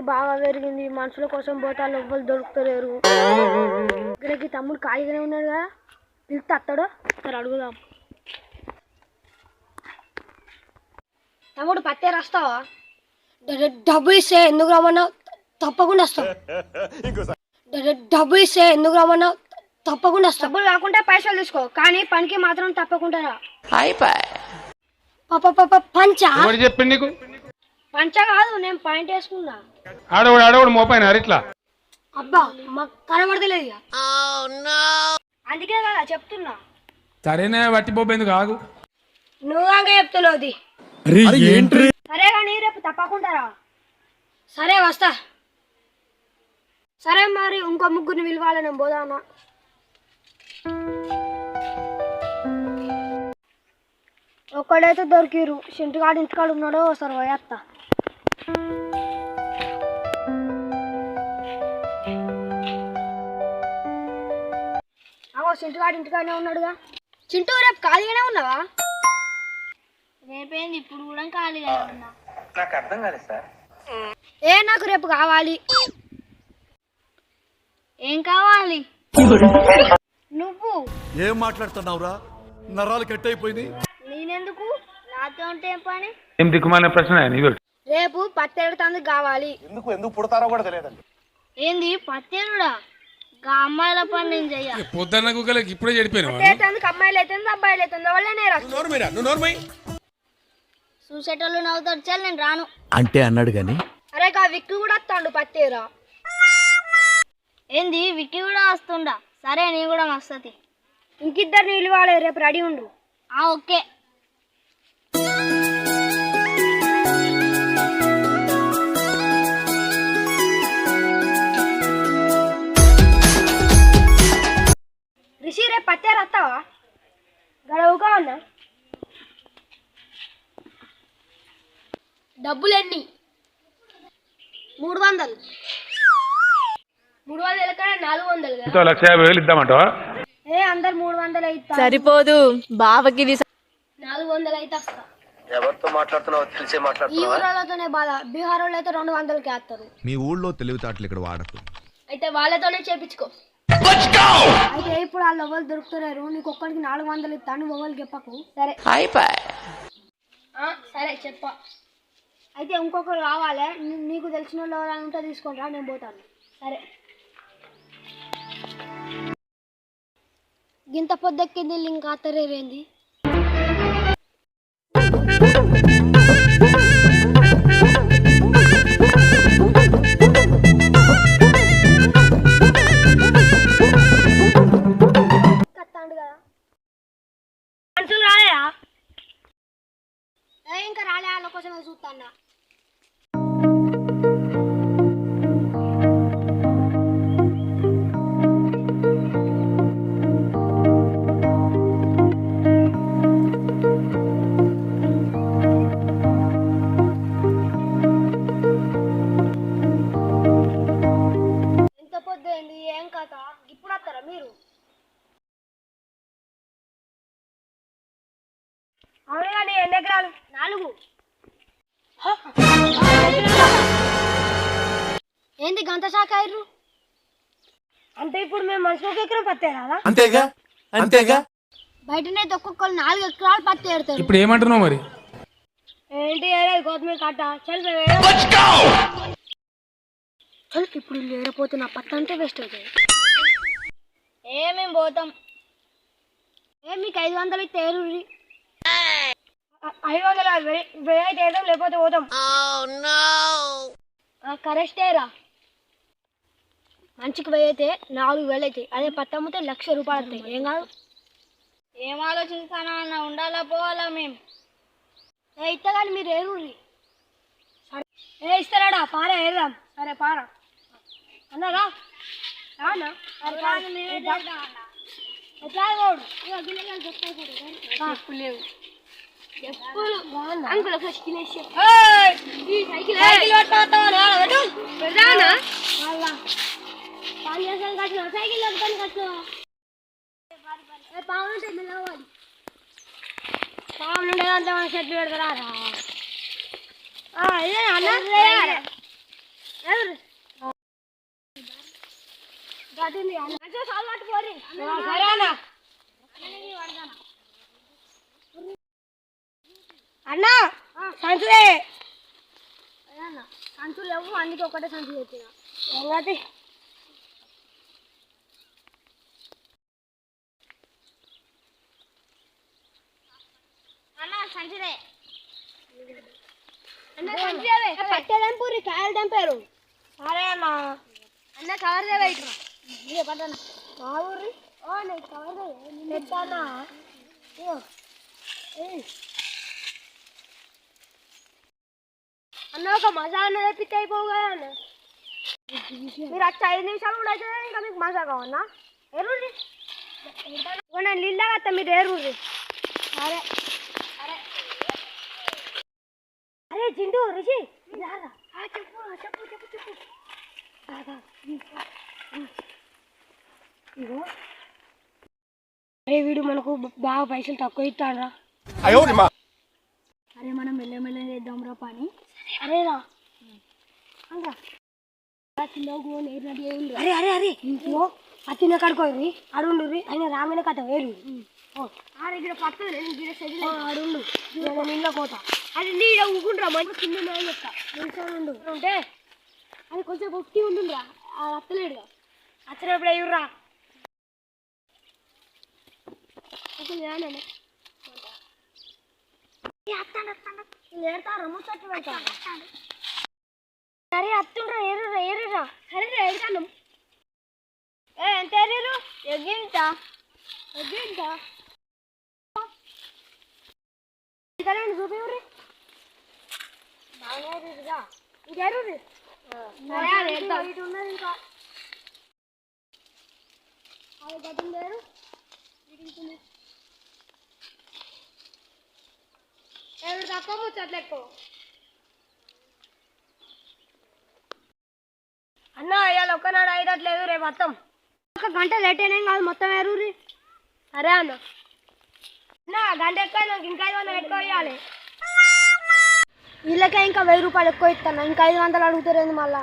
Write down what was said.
ఆకలికి బాగా పెరిగింది. మనుషుల కోసం పోతాలు ఎవ్వరు దొరుకుతలేరు. ఇక్కడికి తమ్ముడు ఖాళీగానే ఉన్నాడు కదా? పిలిస్తే అత్తాడు. సరే అడుగుదాం. తమ్ముడు పత్తే రాస్తావా? డబ్బు ఇస్తే ఎందుకు రమ్మన్నా తప్పకుండా వస్తాం. డ- డబ్బు ఇస్తే ఎందుకు రమ్మన్నా తప్పకుండా వస్తాం. డబ్బులు కాకుండా పైసలు తీసుకో కానీ పనికి మాత్రం తప్పకుండా రా. పంచా? పంచ కాదు నేను పాయింట్ వేసుకున్నా. ఆడవాడు ఆడవాడు మోపాయిన ఇట్లా. అబ్బా మాకు కనబడతలేదు ఇక. అందుకే కదా చెప్తున్నా. సరేనే వట్టి బొబ్బెందుకు ఆగు. నువ్వు అంగా చెప్తున్నావు సరే కానీ రేపు తప్పకుండా రా. సరే వస్తా. సరే మరి ఇంకో ముగ్గురిని పిలవాలి నేను పోదామా ఒక్కడైతే దొరికిరు చింటికాడు ఇంటికాడ ఉన్నాడో ఒకసారి పోయేస్తా అవో చింటికాడు ఇంటికాడనే ఉన్నాడుగా. చింటూ రేపు ఖాళీగానే ఉన్నావా? రేపేంది? ఇప్పుడు కూడా ఖాళీగా ఉన్నా. ఏ నాకు రేపు కావాలి. ఏం కావాలి? నువ్వు. ఏం మాట్లాడుతున్నావురా? నరాలు కట్ అయిపోయింది నేనెందుకు? నాతో ఉంటే ఏం పని? ఏం దిక్కుమాలిన ప్రశ్న రేపు పత్తెడతాందుకు కావాలి. ఎందుకు ఎందుకు పుడతారో కూడా తెలియదండి. ఏంది? పత్తెరుడా అమ్మాయిల పని నేను చెయ్య. పొద్దున్న కుక్కలకి ఇప్పుడే చెడిపోయినా అమ్మాయిలు అవుతుంది అబ్బాయిలు అవుతుంది వాళ్ళనే రా చూసేటోళ్ళు నవ్వుతారు చల్ నేను రాను. అంటే అన్నాడు గాని. అరే కా విక్కి కూడా వస్తాడు పత్తేరా. ఏంది విక్కి కూడా వస్తుండా? సరే నీ కూడా వస్తుంది ఇంకిద్దరు నీళ్ళు వాడే రేపు రెడీ ఉండు. ఆ ఓకే. రేపు పత్తేరు వస్తావా గడవుగా ఉన్నా. డబ్బులు ఎన్ని మూడు వందలు మూడు వందల కన్నా నాలుగు వందలు కదా? ఇంకో లక్ష యాభై వేలు ఇద్దామంటావా? ఏ అందరు మూడు వందలు అయితే సరిపోదు. బావకి ఇది నాలుగు వందలు అయితే వస్తా ఎవరితో మాట్లాడుతున్నావో తెలిసే ఈ మాట్లాడుతున్నావా? బాధ. బీహార్ వాళ్ళు అయితే రెండు వందలకి వేస్తారు మీ ఊళ్ళో తెలివితేటలు ఇక్కడ వాడకు. అయితే వాళ్ళతోనే చేపించుకో. అయితే ఇప్పుడు వాళ్ళు ఎవరు దొరుకుతున్నారు నీకు ఒక్కడికి నాలుగు వందలు ఇస్తాను ఎవరు చెప్పకు సరే. ఆ, సరే చెప్ప. అయితే ఇంకొకరు కావాలి. నీకు తెలిసిన వాళ్ళు ఎవరైనా ఉంటే తీసుకుంటా నేను పోతాను. సరే. గింత పొద్దెక్కింది ఇంకా అత్తరేరేంది పొద్దుంది ఏం కథ? ఇప్పుడు వస్తారా మీరు? అవును కానీ ఎన్ని ఎకరాలు నాలుగు. ఏంది గంట శాఖ అయ్యారు అంటే ఇప్పుడు మేము మనిషి ఒక ఎకరం పత్తేరా అంతేగా? అంతేగా? బయటనైతే ఒక్కొక్కరు నాలుగు ఎకరాలు పత్తి పెడతారు ఇప్పుడు ఏమంటున్నావు మరి? ఏంటి కొత్తిమీర కట్ట చల్ ఇప్పుడు ఏడపోతే నా పత్త అంటే వేస్ట్ అవుతుంది. ఏమేం పోతాం. ఏ మీకు ఐదు వందలు ఇస్తే ఏరుర్రి. ఐ- ఐదు వందలు వెయ్యి అయితే ఏదాం లేకపోతే పోతాం. కరెక్టేరా మంచికి వెయ్యి అయితే నాలుగు వేలు అవుతాయి. అదే పత్తి అమ్మితే లక్ష రూపాయలు వస్తాయి ఏం కాదు. ఏం ఆలోచిస్తానా అన్న ఉండాలా పోవాలా మేము? ఏ ఇస్తా కానీ మీరు ఏరుర్రి. ఏ ఇస్తారాడా పారా ఏరుదాం. సరే పారా. అన్నారా రానా? ఎట్లా లేవు. చెప్పులు అంకుల్ కట్టిన పావులు ఉండే దాంట్లో మన చెట్లు పెడతారా రా ఇదే అన్న అన్నా సంచులే. సంచులు లేవు అందుకే ఒకటే సంచులు. తెచ్చిన ఏంగతి అన్న. సంచులే పట్టేదేం పూరి కాయలు తెంపారు సరే అన్న. అన్న కవర్ దేవా ఇదే పట్టణ మా ఊరి? ఓ నేను కవర్ తెచ్చానా? అన్న ఒక మజా అన్న పిక్ అయిపోగా అన్న మీరు అచ్చా ఐదు నిమిషాలు కూడా అయితే ఇంకా మీకు మజా కావన్నా? ఎరువురి నేను నీళ్ళ కదా మీరు ఎరువురి అరే అరే. అరే జిండు రిషి చెప్పు చెప్పు చెప్పు చెప్పు. రా, అరే వీడు మనకు బాగా పైసలు తక్కువ ఇస్తాడు రా అరే మనం మెల్ల చేద్దాం రా పని అరే రా అంగా. కూడా నేర్పినట్టు ఏం లేదు. అరే అరే అరే ఇగో ఆ చిన్న కడుకోరి అడుండు ఆయన రామైన కథ వేరు ఆడ ఇక్కడ పక్కన అడుండు నేను నిన్న కోత అది నీడ ఊకుండ్రా మంచి కింద ఉండు. ఉంటే అది కొంచెం ఒక్కి ఉండురా అది అత్తలేడుగా అత్తలేప్పుడు అయ్యుర్రా అసలు నేనే సరే అత్తుండ్రా ఏరురా ఏరురా సరే ఎడతాను ఏ ఎంత ఏరు ఎగ్గింత ఎగ్గింత సరే చూపివ్వరి బాగా ఇంకెరురి సరే అది ఇటు ఉన్నది ఇంకా. అది గతం లేరు ఏడు తక్కువ ముచ్చట్లు అన్న ఇవాళ ఒక్కనాడు అయ్యట్లేదు రేపు మొత్తం ఒక గంట లేట్ అయినా కాదు మొత్తం ఎరువురి సరే అన్న. అన్న గంట ఎక్కువ నాకు ఇంకా ఐదు వందలు ఎక్కువ ఇవ్వాలి వీళ్ళకే ఇంకా వెయ్యి రూపాయలు ఎక్కువ ఇస్తాను. ఇంకా ఐదు వందలు అడుగుతారేంది మళ్ళా?